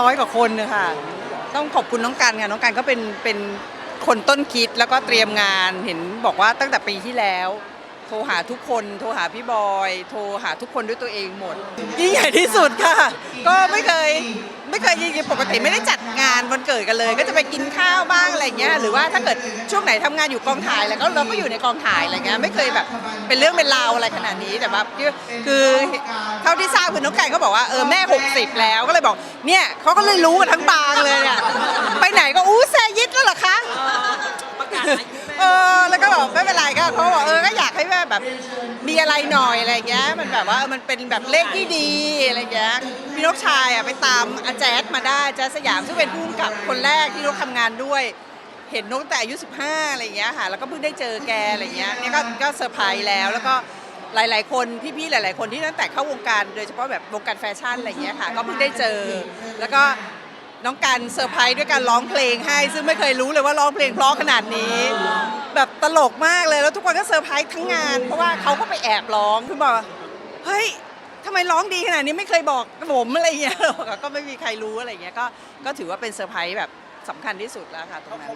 ร้อยกว่าคนนะคะต้องขอบคุณน้องกันค่ะน้องกันก็เป็นเป็นคนต้นคิดแล้วก็เตรียมงานเห็นบอกว่าตั้งแต่ปีที่แล้ว โทรหาทุกคน โทรหาพี่บอย โทรหาทุกคนด้วยตัวเองหมดยิ่งใหญ่ที่สุดค่ะ ก็ไม่เคย ไม่เคยจริงปกติไม่ได้จัดงานวันเกิดกันเลย ก็จะไปกินข้าวบ้างอะไรเงี้ยหรือว่าถ้าเกิดช่วงไหนทำงานอยู่กองถ่ายแล้วก็เราก็อยู่ในกองถ่ายอะไรเงี้ยไม่เคยแบบเป็นเรื่องเป็นราวอะไรขนาดนี้แต่ว่าคือเท่าที่ทราบคือน้องไก่เขาบอกว่าเออแม่ 60 แล้วก็เลยบอกเนี่ยเขาก็เลยรู้กันทั้งบางเลยเนี่ยไปไหนก็อู้แซยิดแล้วเหรอคะประกาศอายุแม่เออแล้วก็บอกไม่เป็นไรก็เขาบอกเออก็อยากให้แม่แบบมีอะไรหน่อยอะไรเงี้ยมันแบบว่ามันเป็นแบบเลขที่ดีอะไรเงี้ย พี่นกชายอะไปตามอาแจ๊ดมาได้แจ๊ดสยามซึ่งเป็นผู้กำกับคนแรกที่นกทำงานด้วย เห็นนกตั้งแต่อายุ 15 อะไรเงี้ยค่ะ แล้วก็เพิ่งได้เจอแกอะไรเงี้ยเนี่ยก็ก็เซอร์ไพรส์แล้ว แล้วก็หลาย ๆ คนพี่ ๆ หลาย ๆ คนที่ตั้งแต่เข้าวงการ โดยเฉพาะแบบวงการแฟชั่นอะไรเงี้ยค่ะ ก็เพิ่งได้เจอ แล้วก็น้องการเซอร์ไพรส์ด้วยการร้องเพลงให้ ซึ่งไม่เคยรู้เลยว่าร้องเพลงเพราะขนาดนี้ แบบตลกมากเลย แล้วทุกคนก็เซอร์ไพรส์ทั้งงาน เพราะว่าเขาก็ไปแอบร้อง คือบอกว่าเฮ้ย ทำไมร้องดีขนาดนี้ไม่เคยบอกผมอะไรเงี้ยก็ไม่มีใครรู้อะไรเงี้ยก็ก็ถือว่าเป็นเซอร์ไพรส์แบบสำคัญที่สุดแล้วค่ะตรงนั้น